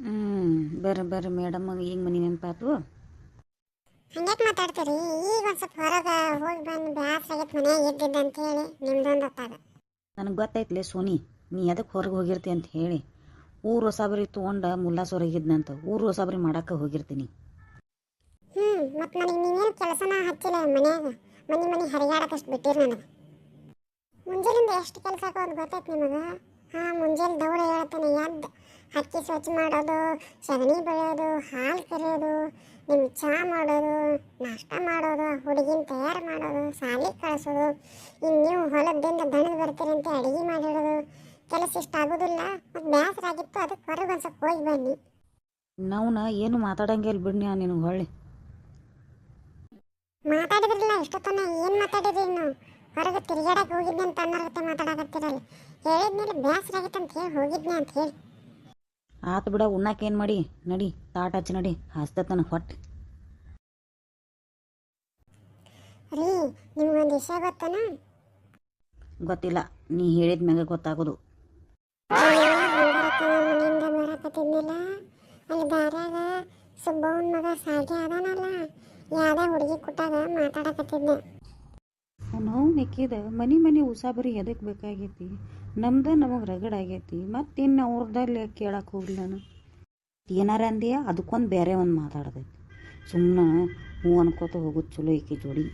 ಹ್ಞೂ ಬೇರೆ ಬರ್ರಿ ಮೇಡಮ್ ಈಗ ಮನೆ ನೆನಪಾತು ಹಂಗ್ಯಾಕೆ ಮಾತಾಡ್ತೀರಿ ಈಗ ಒಂದು ಸ್ವಲ್ಪ ಹೊರಗೆ ಹೋಗಿ ಬಂದು ಬ್ಯಾಸ್ ಆಗೈತೆ ಇದ್ದಿದ್ದ ಇದ್ದಿದ್ದು ಅಂತ ಹೇಳಿ ನಿಮ್ದೊಂದು ಹೊತ್ತಾಗ ನನಗೆ ಗೊತ್ತೈತ್ಲೆ ಸೋನಿ ನೀ ಅದಕ್ಕೆ ಹೊರಗೆ ಹೋಗಿರ್ತಿ ಅಂತ ಹೇಳಿ. ಊರು ಹೊಸಾಬರಿ ತೊಗೊಂಡು ಮುಲ್ಲಾಸ್ ಹೊರಗಿದ್ನಂತ ಊರು ಹೊಸಾಬರಿ ಮಾಡಕ್ಕೆ ಹೋಗಿರ್ತೀನಿ. ಹ್ಞೂ ಮತ್ತು ನನಗೆ ನೀವೇನು ಕೆಲಸನ ಹಚ್ಚಿಲ್ಲ ಮನೆಯಾಗ? ಮನೆ ಮನೆ ಹರಿಗಾಡಕಷ್ಟು ಬಿಟ್ಟಿರಿ ನನಗೆ. ಮುಂಜಾನಿಂದ ಎಷ್ಟು ಕೆಲಸ ಆಗೋದು ಗೊತ್ತೈತೆ ನಿಮಗೆ? ಹಾಂ ಮುಂಜಾನೆ ದೌಡ ಹೇಳ್ತಾನೆ ಎದ್ದು ಹಕ್ಕಿ ಸ್ವಚ್ಛ ಮಾಡೋದು ಸಗಣಿ ಬೆಳೆಯೋದು ಹಾಲು ಕರೆಯೋದು ನಿಮ್ಗೆ ಚಹಾ ಮಾಡೋದು ನಾಷ್ಟ ಮಾಡೋದು ಹುಡುಗಿನ ತಯಾರು ಮಾಡೋದು ಸಾಲಿ ಕಳಿಸೋದು. ಇನ್ನು ನೀವು ಹೊಲದಿಂದ ದಣದ ಬರ್ತೀರಿ ಅಂತ ಅಡುಗೆ ಮಾಡಿಡೋದು ಕೆಲಸ ಇಷ್ಟ ಆಗೋದಿಲ್ಲ ಮತ್ತು ಬೇಸರ ಆಗಿತ್ತು ಅದಕ್ಕೆ ಹೊರಗೆ ಒಂದು ಸ್ವಲ್ಪ ಹೋಗಿ ಬನ್ನಿ. ನಾವ್ನ ಏನು ಮಾತಾಡಂಗೆ ಇಲ್ಲಿ ಬಿಡ್ನಿ ನಿನಗೆ ಹೊಳ್ಳಿ. ಮಾತಾಡಿದ್ರಲ್ಲ ಎಷ್ಟೊತ್ತನ ಏನು ಮಾತಾಡಿದ್ರಿ ನಾವು ಹೊರಗೆ ತಿರುಗಾಡಕ್ಕೆ ಹೋಗಿದ್ದೆ ಅಂತ ಅನ್ನೋರ್ಗತೆ ಮಾತಾಡಕತ್ತಿರಲ್ಲ. ಹೇಳಿದ್ಮೇಲೆ ಬೇಸರ ಆಗಿತ್ತು ಅಂತ ಹೇಳಿ ಹೋಗಿದ್ನೆ ಅಂತ ಹೇಳಿ. ಆತು ಬಿಡ ಉಣ್ಣಕ್ಕೆ ಏನು ಮಾಡಿ? ನಡಿ ತಾಟ ಹಚ್ಚಿ ನಡಿ ಹಸ್ತತ್ ನನಗೆ ಹೊಟ್ಟೆ. ರೀ ನಿಮ್ಗೊಂದು ವಿಷಯ ಗೊತ್ತನ? ಗೊತ್ತಿಲ್ಲ ನೀ ಹೇಳಿದ ಮ್ಯಾಗ ಗೊತ್ತಾಗೋದು. ಮನೆಯಿಂದ ಬರಕತ್ತಿದ್ನಲ್ಲ ಅಲ್ಲಿ ದಾರ್ಯಾಗ ಸುಬ್ಬವನ ಮಗ ಸಾಗಿ ಅದಾನಲ್ಲ ಯಾವ್ದ ಹುಡುಗಿ ಕುಟ್ಟಾಗ ಮಾತಾಡಕತ್ತಿದ್ದೆ ನಾವು ನೆಕ್ಕಿದ ಮನೆ ಮನೆ ಉಸಾಬರಿ ಎದಕ್ಕೆ ಬೇಕಾಗೈತಿ? ನಮ್ದು ನಮಗೆ ರಗಡಾಗೈತಿ ಆಗೈತಿ. ಮತ್ತಿನ್ನು ಅವ್ರದಲ್ಲಿ ಕೇಳಕ್ಕೆ ಹೋಗ್ಲಿ ನಾನು. ಏನಾರ ಅಂದಿಯ? ಅದಕ್ಕೊಂದು ಬೇರೆ ಒಂದು ಮಾತಾಡ್ದೈತಿ ಸುಮ್ಮನೆ ಹ್ಞೂ ಅನ್ಕೋತ ಹೋಗೋದು ಚಲೋ ಈಕಿ ಜೋಡಿ.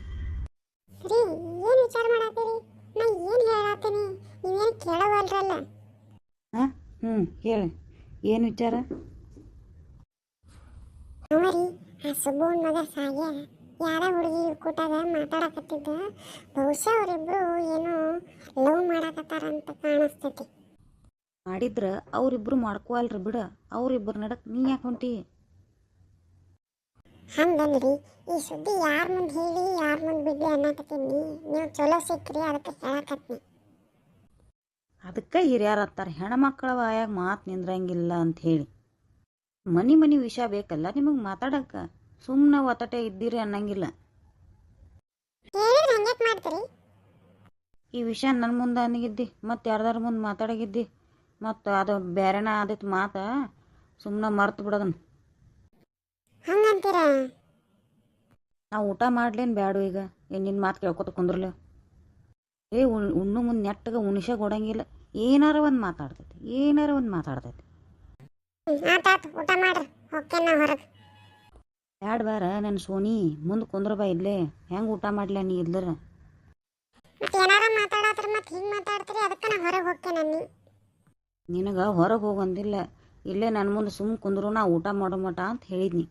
ರೀ ಏನು ವಿಚಾರ ಮಾಡತ್ತೀರಿ? ನಾ ಏನು ಹೇಳತ್ತೀನಿ? ನೀವೇನು ಕೇಳವಲ್ರಲ್ಲ. ಹಾಂ? ಹ್ಞೂ ಹೇಳಿ. ಏನು ವಿಚಾರ? ಅವರಿ ಆ ಮಗ ಸಾಗ್ಯ ಯಾರ ಹುಡುಗಿ ಕೂಟಾಗ ಮಾತಾಡಕತ್ತಿದ್ದ ಬಹುಶಃ ಅವರಿಬ್ರು ಏನೋ ಲವ್ ಮಾಡಕತ್ತಾರಂತ ಕಾಣಿಸ್ತೈತಿ. ಮಾಡಿದ್ರ ಅವರಿಬ್ರು ಮಾಡ್ಕೋವಲ್ರಿ ಬಿಡ ಅವರಿಬ್ರು ನಡಕ್ ನೀ ಯಾಕೆ ಹೊಂಟಿ? ಹಂಗಂದ್ರಿ ಈ ಸುದ್ದಿ ಯಾರ ಮುಂದೆ ಹೇಳಿ ಯಾರ ಮುಂದೆ ಬಿಡ್ಲಿ ಅನ್ನಕತ್ತೀನಿ. ನೀವು ಚಲೋ ಸಿಕ್ಕ್ರಿ ಅದಕ್ಕೆ ಹೇಳಕತ್ನಿ. ಅದಕ್ಕೆ ಹಿರಿಯರು ಅಂತಾರೆ ಹೆಣ್ಮಕ್ಳ ವಾಯಾಗ ಮಾತು ನಿಂದ್ರಂಗಿಲ್ಲ ಅಂತ ಹೇಳಿ. ಮನಿ ಮನಿ ವಿಷಯ ಬೇಕಲ್ಲ ನಿಮಗೆ ಮಾತಾಡಕ್ಕೆ ಸುಮ್ಮನೆ ಒತ್ತಟೆ ಇದ್ದೀರಿ ಅನ್ನಂಗಿಲ್ಲ. ಈ ವಿಷಯ ನನ್ನ ಮುಂದೆ ಅನ್ನಗಿದ್ದಿ ಮತ್ತು ಯಾರ್ದಾರ ಮುಂದೆ ಮಾತಾಡಗಿದ್ದಿ ಮತ್ತು ಅದು ಬೇರೆನ ಆದಿತ್ತು ಮಾತ ಸುಮ್ಮನೆ ಮರ್ತು ಬಿಡೋದನ್ನು ನಾವು ಊಟ ಮಾಡ್ಲೇನು ಬ್ಯಾಡು ಈಗ ನಿನ್ನ ಮಾತು ಕೇಳ್ಕೊತ ಕುಂದ್ರಲ್ಲ ಏ ಉಣ್ ಉಣ್ಣು ಮುಂದೆ ನೆಟ್ಟಗೆ ಉಣಿಸೆ ಕೊಡಂಗಿಲ್ಲ. ಏನಾರ ಒಂದು ಮಾತಾಡ್ತೈತಿ ಏನಾರ ಒಂದು ಮಾತಾಡ್ತೈತಿ. ಊಟ ಮಾಡ್ರಿ ಹೊರಗೆ. ಬ್ಯಾಡ ಬಾರ ನನ್ನ ಸೋನಿ ಮುಂದೆ ಕುಂದ್ರಬ ಬಾ ಇಲ್ಲೇ ಹೆಂಗೆ ಊಟ ಮಾಡ್ಲ ನೀ ಇಲ್ಲರ ಮತ್ತೆ ಏನಾರ ಮಾತಾಡತ್ರ ಮತ್ತೆ ಹಿಂಗೆ ಮಾತಾಡ್ತೀರಿ? ಅದಕ್ಕೆ ನಾ ಹೊರಗೆ ಹೋಗ್ತೇನೆ ನೀ ನಿನಗೆ ಹೊರಗೆ ಹೋಗಂದಿಲ್ಲ ಇಲ್ಲೇ ನನ್ನ ಮುಂದೆ ಸುಮ್ಮ ಕುಂದ್ರು ನಾ ಊಟ ಮಾಡೋ ಮಟ ಅಂತ ಹೇಳಿದ್ನಿ.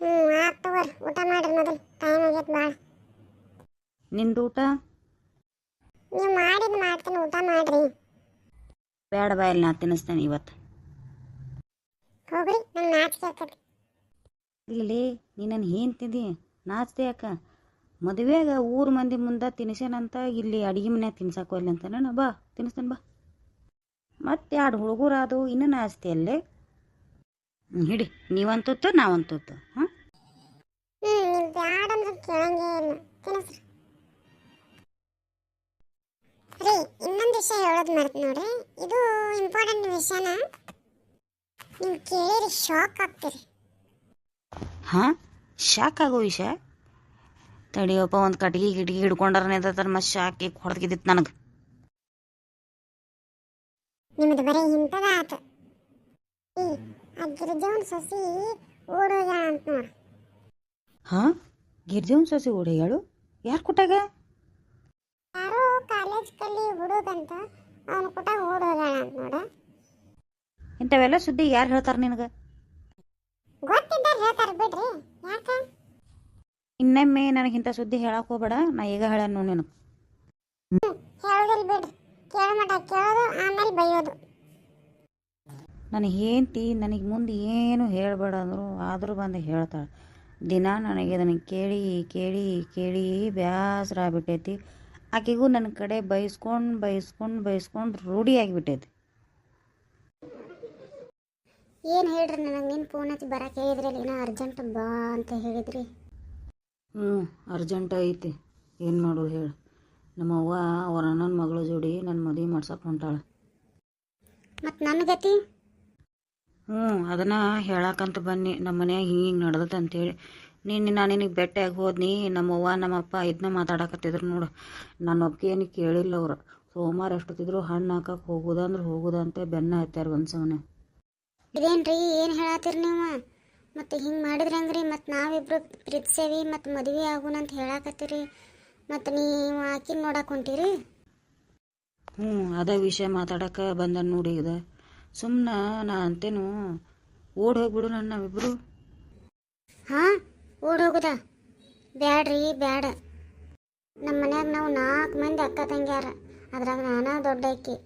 ಹ್ಞೂ ಆತು ತಗೋರಿ. ಊಟ ಮಾಡ್ರಿ ಮೊದಲು. ಟೈಮ್ ಆಗೈತೆ ಭಾಳ ನಿಂದು ಊಟ? ನೀವು ಮಾಡಿದ್ದು ಮಾಡ್ತೀನಿ. ಊಟ ಮಾಡ್ರಿ. ಬೇಡ ಬಾ ಇಲ್ಲಿ ನಾ ತಿನ್ನಿಸ್ತೇನೆ ಇವತ್ತು. ಹೋಗ್ರಿ ನಂಗೆ ನಾಚಿಕೆ ಆಕತಿ ಇಲ್ಲಿ ನೀನನ್ನು ಏನು ತಿಂದಿ ನಾಚ್ತೆ ಯಾಕ? ಮದುವೆಗ ಊರ ಮಂದಿ ಮುಂದೆ ತಿನ್ಸೇನಂತ ಇಲ್ಲಿ ಅಡಿಗೆ ಮನೆ ತಿನ್ಸಕ್ಕೆ ಹೋಗ್ಲಿ ಅಂತ ನಾನು ಬಾ ತಿನ್ನಿಸ್ತೇನೆ ಬಾ. ಮತ್ತೆ ಎರಡು ಹುಡುಗರು ಅದು ಇನ್ನೂ ನಾಚ್ತಿ ಅಲ್ಲಿ? ಹಿಡಿ, ನೀವಂತುತ್ತು, ನಾವಂತುತ್ತು, ಹಾಂ? ರೀ, ಇನ್ನೊಂದು ವಿಷಯ ಹೇಳೋದು ಮರ್ತು ನೋಡ್ರಿ. ಇದು ಇಂಪಾರ್ಟೆಂಟ್ ವಿಷಯನ? ನೀವು ಕೇಳಿರಿ ಶಾಕ್ ಆಗ್ತೀರಿ. ಹಾಂ? ಶಾಕ್ ಆಗೋ ವಿಷಯ? ತಡಿಯಪ್ಪ ಒಂದು ಕಟ್ಗೆ ಗಿಟ್ಗಿ ಹಿಡ್ಕೊಂಡಾರ ನಿಂತರ ಮತ್ತೆ ಶಾಕಿ ಹೊಡೆದ್ಗಿದ್ದಿತ್ತು ನನಗೆ. ನಿಮ್ಮದು ಬರೀ ಇಂಥದ ಆತು. ಈ ಆ ಗಿರಿಜವನ್ ಸೊಸಿ ಓಡೋಗ್ಯಾಳ ಅಂತ ನೋಡ. ಹಾ? ಗಿರ್ಜವನ್ ಸಸಿ ಓಡಿಗಳು ಯಾರು ಕೊಟ್ಟಾಗ? ಯಾರೋ ಕಾಲೇಜ್ ಕಲ್ಲಿ ಹುಡುಗಂತ ಅವನು ಕೊಟ್ಟಾಗ ಓಡೋಗ್ಯಾಳ ಅಂತ ನೋಡ. ಇಂಥವೆಲ್ಲ ಸುದ್ದಿ ಯಾರು ಹೇಳ್ತಾರೆ ನಿನಗೆ? ಗೊತ್ತಿದ್ದಾರೆ ಹೇಳ್ತಾರೆ ಬಿಡ್ರಿ. ಯಾಕ? ಇನ್ನೊಮ್ಮೆ ನನಗೆ ಇಂಥ ಸುದ್ದಿ ಹೇಳಕ್ ಹೋಗ್ಬೇಡ ನಾ ಈಗ ಹೇಳ ನೀನು. ನಿನಗೆ ಹೇಳೋದಿಲ್ಲ ಬಿಡ್ರಿ. ಕೇಳೋ ಮಟ ಕೇಳೋದು ಆಮೇಲೆ ಬೈಯೋದು. ನನಗೆ ಹೆಂಡ್ತಿ ನನಗೆ ಮುಂದೆ ಏನು ಹೇಳಬೇಡ ಅಂದ್ರು ಆದರೂ ಬಂದು ಹೇಳ್ತಾಳೆ. ದಿನ ನನಗೆ ಇದನ್ನು ಕೇಳಿ ಕೇಳಿ ಕೇಳಿ ಬೇಸರ ಆಗ್ಬಿಟ್ಟೈತಿ. ಆಕೆಗೂ ನನ್ನ ಕಡೆ ಬೈಸ್ಕೊಂಡು ಬೈಸ್ಕೊಂಡು ಬೈಸ್ಕೊಂಡು ರೂಢಿ ಆಗಿಬಿಟ್ಟೈತಿ. ಏನು ಹೇಳ್ರಿ ನನಗೆ ನಿನ್ನ ಫೋನ್ ಹಚ್ಚಿ ಬರಕ್ಕೆ ಹೇಳಿದ್ರಲ್ಲ? ಏನೋ ಅರ್ಜೆಂಟ್ ಬಾ ಅಂತ ಹೇಳಿದ್ರಿ. ಹ್ಞೂ ಅರ್ಜೆಂಟ್ ಐತಿ. ಏನು ಮಾಡು ಹೇಳು. ನಮ್ಮ ಅವ್ವ ಅವ್ರ ಅಣ್ಣನ ಮಗಳ ಜೋಡಿ ನನ್ನ ಮದುವೆ ಮಾಡ್ಸಕ್ಕೆ ಹೊಂಟಾಳೆ. ಮತ್ತು ನನ್ನ ಗತಿ? ಹ್ಞೂ ಅದನ್ನು ಹೇಳಕ್ಕಂತ ಬನ್ನಿ. ನಮ್ಮ ಮನ್ಯಾಗ ಹಿಂಗೆ ಹಿಂಗೆ ನಡ್ದತ್ತೆ ಅಂತೇಳಿ. ನೀನು ನಾನು ನಿನಗೆ ಭೇಟಿಯಾಗಿ ಹೋದ್ನಿ. ನಮ್ಮವ್ವ ನಮ್ಮಪ್ಪ ಇದನ್ನ ಮಾತಾಡಕತ್ತಿದ್ರು ನೋಡು. ನನ್ನ ಒಪ್ಪಿಗೆ ಏನು ಕೇಳಿಲ್ಲ ಅವರು. ಸೋಮವಾರ ಎಷ್ಟೊತ್ತಿದ್ರು ಹಣ್ಣು ಹಾಕಕ್ಕೆ ಹೋಗೋದಂದ್ರೆ ಹೋಗೋದಂತೆ ಬೆನ್ನ ಹತ್ಯಾರ ಒಂದು ಸವನೆ ಇದೇನ್ರಿ? ಏನು ಹೇಳತ್ತೀರಿ ನೀವು? ಮತ್ತು ಹಿಂಗೆ ಮಾಡಿದ್ರೆ ಹಂಗ್ರಿ? ಮತ್ತು ನಾವಿಬ್ರು ಪ್ರೀತಿಸೇವಿ ಮತ್ತು ಮದುವೆ ಆಗುಣ ಅಂತ ಹೇಳಾಕತ್ತೀರಿ. ಮತ್ತು ನೀವು ಆಕಿನ ನೋಡಕ್ಕೆ ಹೊಂಟೀರಿ? ಹ್ಞೂ ಅದ ವಿಷಯ ಮಾತಾಡಕ ಬಂದ ನೋಡಿ ಇದು ಸುಮ್ಮನೆ ನಾ ಅಂತೇನು ಓಡ್ ಹೋಗ್ಬಿಡು ನನ್ನ ನಾವಿಬ್ರು. ಹಾಂ ಓಡ್ ಹೋಗುದ? ಬ್ಯಾಡ್ರಿ ಬ್ಯಾಡ. ನಮ್ಮ ಮನ್ಯಾಗ ನಾವು ನಾಲ್ಕು ಮಂದಿ ಅಕ್ಕ ತಂಗ್ಯಾರ. ಅದ್ರಾಗ ನಾನಾ ದೊಡ್ಡ ಅಕ್ಕಿ.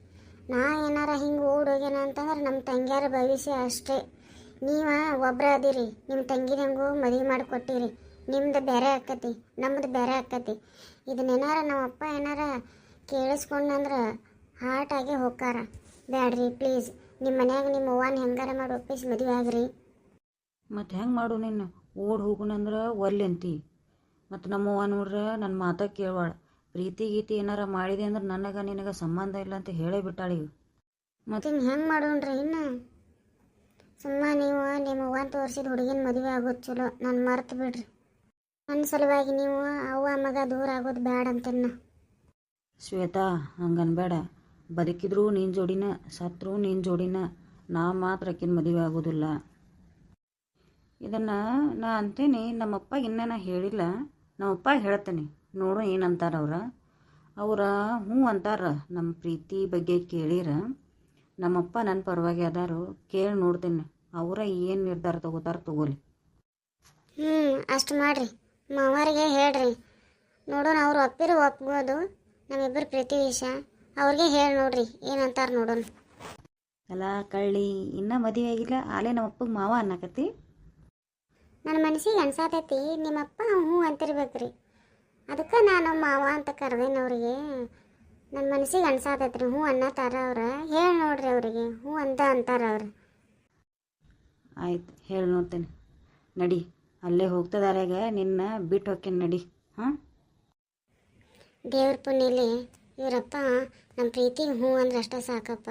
ನಾ ಏನಾರ ಹಿಂಗೆ ಹೋಗ್ಯಾನ ಅಂತಂದ್ರೆ ನಮ್ಮ ತಂಗಿಯರ ಭವಿಷ್ಯ ಅಷ್ಟೇ. ನೀವ ಒಬ್ರ ಅದೀರಿ ನಿಮ್ಮ ತಂಗಿದಂಗೂ ಮದುವೆ ಮಾಡಿಕೊಟ್ಟಿರಿ, ನಿಮ್ದು ಬೇರೆ ಆಕತಿ ನಮ್ಮದು ಬೇರೆ ಆಕತಿ. ಇದನ್ನೇನಾರ ನಮ್ಮಪ್ಪ ಏನಾರ ಕೇಳಿಸ್ಕೊಂಡಂದ್ರೆ ಆಗಿ ಹೋಗಾರ ಬ್ಯಾಡ್ರಿ ಪ್ಲೀಸ್ ನಿಮ್ಮ ಮನ್ಯಾಗ ನಿಮ್ಮ ಅವ್ವನ ಹೆಂಗಾರ ಮಾಡಿ ಒಪ್ಪಿಸಿ ಮದುವೆ ಆಗ್ರಿ. ಮತ್ತು ಹೆಂಗೆ ಮಾಡು ನಿನ್ನ? ಓಡ್ ಹೋಗುನಂದ್ರೆ ಒಲ್ಲೆ ಅಂತಿ ಮತ್ತು ನಮ್ಮವ್ವ ನೋಡ್ರೆ ನನ್ನ ಮಾತ ಕೇಳ್ವಾಳ ಪ್ರೀತಿ ಗೀತಿ ಏನಾರ ಮಾಡಿದೆ ಅಂದ್ರೆ ನನಗೆ ನಿನಗೆ ಸಂಬಂಧ ಇಲ್ಲ ಅಂತ ಹೇಳೇ ಬಿಟ್ಟಾಳಿ ಮತ್ತೆ ಹೆಂಗ್ ಮಾಡೋಣ್ರಿ ಇನ್ನು? ಸುಮ್ಮ ನೀವು ನಿಮ್ಮ ಅವ್ವನ ತೋರಿಸಿದ ಹುಡುಗಿನ ಮದುವೆ ಆಗೋದು ಚಲೋ ನಾನು ಮರ್ತು ಬಿಡ್ರಿ. ನನ್ನ ಸಲುವಾಗಿ ನೀವು ಅವ್ವ ಮಗ ದೂರ ಆಗೋದು ಬ್ಯಾಡ ಅಂತೇನ ಶ್ವೇತಾ ಹಂಗನ್ಬೇಡ. ಬದುಕಿದ್ರು ನಿನ್ನ ಜೋಡಿನ ಸತ್ರು ನಿನ್ನ ಜೋಡಿನ ನಾ ಮಾತ್ರ ಅಕ್ಕಿನ ಮದುವೆ ಆಗೋದಿಲ್ಲ. ಇದನ್ನು ನಾ ಅಂತೀನಿ ನಮ್ಮಪ್ಪ ಇನ್ನೂ ನಾ ಹೇಳಿಲ್ಲ. ನಮ್ಮಪ್ಪ ಹೇಳ್ತೇನೆ. ನೋಡು ಏನಂತಾರೆ ಅವ್ರು. ಅವ್ರ ಹ್ಞೂ ಅಂತಾರ ನಮ್ಮ ಪ್ರೀತಿ ಬಗ್ಗೆ ಕೇಳಿರ. ನಮ್ಮಪ್ಪ ನನ್ನ ಪರವಾಗಿ ಅದಾರು ಕೇಳಿ ನೋಡ್ತೀನಿ. ಅವರ ಏನು ನಿರ್ಧಾರ ತಗೋತಾರ ತಗೋಲಿ. ಹ್ಞೂ ಅಷ್ಟು ಮಾಡ್ರಿ. ಮಾವರಿಗೆ ಹೇಳ್ರಿ. ನೋಡೋಣ ಅವ್ರು ಒಪ್ಪಿರು ಒಪ್ಬೋದು. ನಮ್ಮಿಬ್ಬರು ಪ್ರೀತಿ ವಿಷಯ ಅವ್ರಿಗೆ ಹೇಳಿ ನೋಡ್ರಿ ಏನಂತಾರೆ ನೋಡೋಣ. ಅಲ್ಲ ಕಳ್ಳಿ ಇನ್ನೂ ಮದುವೆ ಆಗಿಲ್ಲ ಆಲೇ ನಮ್ಮಪ್ಪಗೆ ಮಾವ ಅನ್ನಕತ್ತಿ. ನನ್ನ ಮನಸ್ಸಿಗೆ ಅನ್ಸಾತೈತಿ ನಿಮ್ಮಪ್ಪ ಹ್ಞೂ ಅಂತಿರ್ಬೇಕ್ರಿ. ಅದಕ್ಕೆ ನಾನು ಮಾವ ಅಂತ ಕರೆದೇನು ಅವ್ರಿಗೆ ನನ್ನ ಮನಸ್ಸಿಗೆ ಅನ್ಸಾತೈತ್ರಿ ಹ್ಞೂ ಅನ್ನತಾರ ಅವ್ರು ಹೇಳಿ ನೋಡ್ರಿ ಅವರಿಗೆ ಹ್ಞೂ ಅಂತ ಅಂತಾರ ಅವ್ರು. ಆಯ್ತು ಹೇಳಿ ನೋಡ್ತೇನೆ. ನಡಿ ಅಲ್ಲೇ ಹೋಗ್ತದಾರಾಗ ನಿನ್ನ ಬಿಟ್ಟು ಹೋಗ್ತೇನೆ ನಡಿ ಹಾಂ? ದೇವ್ರ ಪುಣ್ಯಲಿ ಇವರಪ್ಪ ನಮ್ಮ ಪ್ರೀತಿಗೆ ಹ್ಞೂ ಅಂದ್ರೆ ಅಷ್ಟೇ ಸಾಕಪ್ಪ.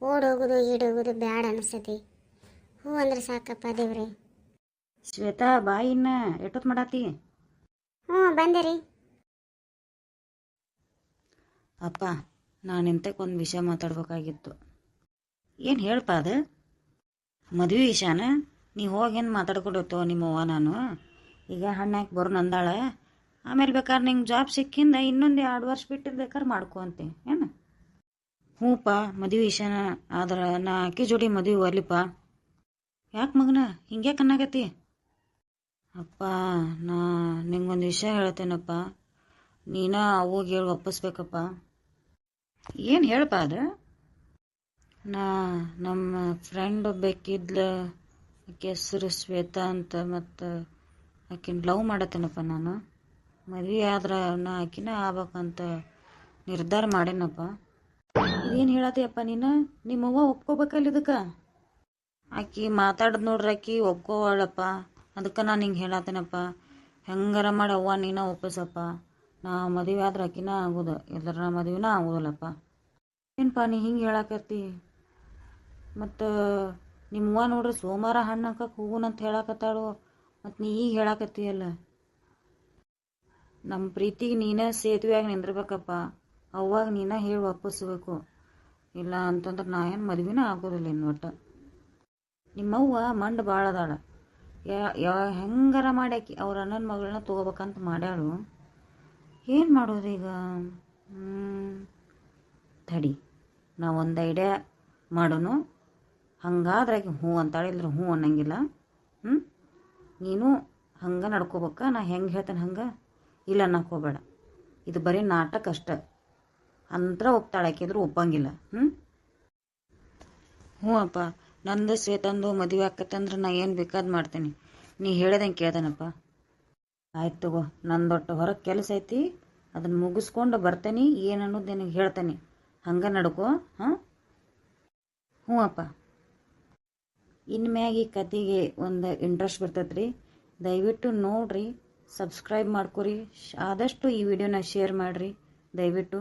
ಓಡ್ ಹೋಗೋದು ಈಡ್ ಹೋಗೋದು ಬ್ಯಾಡ ಅನಿಸ್ತೈತಿ ಹೂ ಅಂದ್ರೆ ಸಾಕಪ್ಪ ದೇವ್ರಿ. ಶ್ವೇತಾ ಬಾಯಿನ ಎಟ್ಟೊತ್ತು ಎಷ್ಟೊತ್ತು ಮಾಡಾತಿ? ಹ್ಞೂ, ಬಂದೆ ರೀ. ಅಪ್ಪ, ನಾನು ಇಂತಕ್ಕೊಂದು ವಿಷಯ ಮಾತಾಡ್ಬೇಕಾಗಿತ್ತು. ಏನು ಹೇಳಪ್ಪ ಅದು? ಮದುವೆ ವಿಷಯನ? ನೀ ಹೋಗಿ ಏನು ನಿಮ್ಮ ಅವ್ವ ನಾನು? ಈಗ ಹಣ್ಣಾಕಿ ಬರೋ ನಂದಾಳ. ಆಮೇಲೆ ಬೇಕಾದ್ರೆ ನಿಂಗೆ ಜಾಬ್ ಸಿಕ್ಕಿಂದ ಇನ್ನೊಂದು ಎರಡು ವರ್ಷ ಬಿಟ್ಟಿದ್ದು ಬೇಕಾದ್ರೆ ಮಾಡ್ಕೊಂತೆ ಏನು? ಹ್ಞೂಪ್ಪ ಮದುವೆ ವಿಷಯನ, ಆದ್ರೆ ನಾ ಆಕಿ ಜೋಡಿ ಮದುವೆ ಒರ್ಲಿಪ್ಪ ಯಾಕೆ ಮಗನ? ಹಿಂಗೆ ಅನ್ನಾಗತ್ತಿ? ಅಪ್ಪ, ನಾ ನಿಂಗೊಂದು ವಿಷಯ ಹೇಳ್ತೇನಪ್ಪ. ನೀನ ಅವಾಗ ಹೇಳಿ, ಒಪ್ಪಿಸ್ಬೇಕಪ್ಪ. ಏನು ಹೇಳಪ್ಪ ಅದು? ನಾ ನಮ್ಮ ಫ್ರೆಂಡ್ ಬೇಕಿದ್ಲ ಆಕೆ ಹೆಸರು ಶ್ವೇತಾ ಅಂತ ಮತ್ತು ಆಕಿನ ಲವ್ ಮಾಡತ್ತೇನಪ್ಪ ನಾನು. ಮದುವೆ ಆದ್ರೆ ನಾ ಆಕಿನ ಆಗ್ಬೇಕಂತ ನಿರ್ಧಾರ ಮಾಡೇನಪ್ಪ. ಏನು ಹೇಳತ್ತೀಯಪ್ಪ ನೀನು? ನಿಮ್ಮವ್ವ ಒಪ್ಕೋಬೇಕಲ್ಲ ಇದಕ್ಕೆ? ಆಕಿ ಮಾತಾಡೋದು ನೋಡ್ರಿ ಆಕಿ, ಒಪ್ಕೋವಳಪ್ಪ. ಅದಕ್ಕೆ ನಾನು ಹಿಂಗೆ ಹೇಳತ್ತೇನಪ್ಪ ಹೆಂಗಾರ ಮಾಡಿ ಅವ್ವ, ನೀನ ಒಪ್ಪಿಸಪ್ಪ. ನಾ ಮದುವೆ ಆದ್ರೆ ಆಕಿನ ಆಗೋದು. ಎಲ್ಲರ ನಾ ಮದುವೆನ ಆಗೋದಲ್ಲಪ್ಪ. ಏನಪ್ಪ ನೀ ಹಿಂಗೆ ಹೇಳಾಕತ್ತಿ? ಮತ್ತು ನಿಮ್ಮವ್ವ ನೋಡ್ರಿ ಸೋಮವಾರ ಹಣ್ಣು ಹಾಕಕ್ಕೆ ಹೋಗುನಂತ ಹೇಳಾಕತ್ತಾಳು. ಮತ್ತು ನೀ ಈಗ ಹೇಳಾಕತ್ತೀಯಲ್ಲ ನಮ್ಮ ಪ್ರೀತಿಗೆ ನೀನೇ ಸೇತುವೆಯಾಗಿ ನಿಂದಿರ್ಬೇಕಪ್ಪ. ಅವಾಗ ನೀನ ಹೇಳಿ ಒಪ್ಪಿಸ್ಬೇಕು. ಇಲ್ಲ ಅಂತಂದ್ರೆ ನಾ ಏನು ಮದುವೆನ ಆಗೋದಿಲ್ಲ ಇನ್ನು ಒಟ್ಟು. ನಿಮ್ಮವ್ವ ಮಂಡ್ ಭಾಳ ಅದಾಳ ಯಾ ಹೆಂಗಾರ ಮಾಡ್ಯಾಕಿ, ಅವ್ರ ಅಣ್ಣನ ಮಗಳನ್ನ ತೊಗೋಬೇಕಂತ ಮಾಡ್ಯಾಳು. ಏನು ಮಾಡೋದು ಈಗ. ತಡಿ ನಾ ಒಂದು ಐಡಿಯಾ ಮಾಡೋನು. ಆಕೆ ಹ್ಞೂ ಅಂತಾಳೆ ಇಲ್ಲರ ಹ್ಞೂ ಅನ್ನಂಗಿಲ್ಲ. ಹ್ಞೂ ನೀನು ಹಂಗೆ ನಡ್ಕೋಬೇಕ, ನಾ ಹೆಂಗೆ ಹೇಳ್ತೇನೆ ಹಂಗೆ? ಇಲ್ಲ ಅನ್ನಕ್ಕೆ ಹೋಗಬೇಡ. ಇದು ಬರೀ ನಾಟಕ ಅಷ್ಟೆ. ಅಂತರ ಒಪ್ತಾಳೆ ಆಕಿದ್ರು ಒಪ್ಪಂಗಿಲ್ಲ. ಹ್ಞೂ ಹ್ಞೂ ಅಪ್ಪ. ನಂದು ಶ್ವೇತಂದು ಮದುವೆ ಆಕತ್ತಂದ್ರೆ ನಾ ಏನು ಬೇಕಾದ್ ಮಾಡ್ತೀನಿ. ನೀ ಹೇಳ್ದಂಗೆ ಕೇಳ್ದನಪ್ಪ. ಆಯ್ತು ತಗೋ ನಂದೊಟ್ಟು ಹೊರಗೆ ಕೆಲಸ ಐತಿ ಅದನ್ನು ಮುಗಿಸ್ಕೊಂಡು ಬರ್ತೇನೆ ಏನು ನಿನಗೆ ಹೇಳ್ತೇನೆ. ಹಂಗೆ ನಡ್ಕೋ, ಹಾಂ? ಹ್ಞೂ ಅಪ್ಪ. ಇನ್ನು ಮ್ಯಾಗ ಈ ಕತೆಗೆ ಒಂದು ಇಂಟ್ರೆಸ್ಟ್ ಬರ್ತೈತ್ರಿ. ದಯವಿಟ್ಟು ನೋಡಿರಿ ಸಬ್ಸ್ಕ್ರೈಬ್ ಮಾಡ್ಕೊರಿ, ಆದಷ್ಟು ಈ ವಿಡಿಯೋನ ಶೇರ್ ಮಾಡಿರಿ. ದಯವಿಟ್ಟು